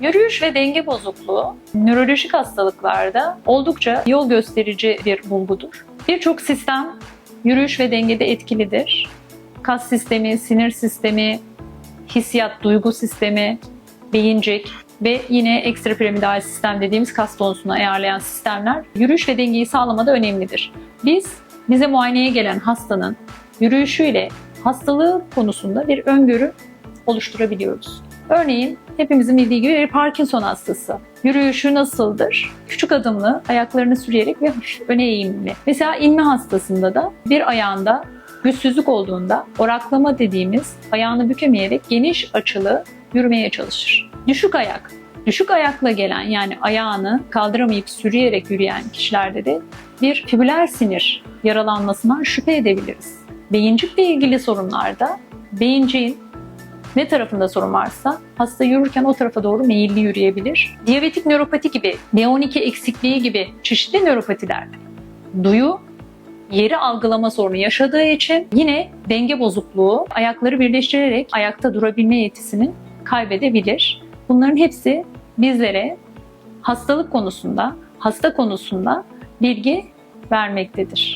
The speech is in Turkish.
Yürüyüş ve denge bozukluğu nörolojik hastalıklarda oldukça yol gösterici bir bulgudur. Birçok sistem yürüyüş ve dengede etkilidir. Kas sistemi, sinir sistemi, hissiyat, duygu sistemi, beyincik ve yine ekstrapiramidal sistem dediğimiz kas tonusunu ayarlayan sistemler yürüyüş ve dengeyi sağlamada önemlidir. Biz bize muayeneye gelen hastanın yürüyüşüyle hastalığı konusunda bir öngörü oluşturabiliyoruz. Örneğin hepimizin bildiği gibi bir Parkinson hastası. Yürüyüşü nasıldır? Küçük adımlı, ayaklarını sürüyerek ve hafif öne eğimli. Mesela inme hastasında da bir ayağında güçsüzlük olduğunda oraklama dediğimiz ayağını bükemeyerek geniş açılı yürümeye çalışır. Düşük ayak. Düşük ayakla gelen yani ayağını kaldıramayıp sürüyerek yürüyen kişilerde de bir fibüler sinir yaralanmasından şüphe edebiliriz. Beyincikle ilgili sorunlarda beyinciğin ne tarafında sorun varsa hasta yürürken o tarafa doğru meyilli yürüyebilir. Diyabetik nöropati gibi, B12 eksikliği gibi çeşitli nöropatilerde duyu yeri algılama sorunu yaşadığı için yine denge bozukluğu ayakları birleştirerek ayakta durabilme yetisini kaybedebilir. Bunların hepsi bizlere hastalık konusunda, hasta konusunda bilgi vermektedir.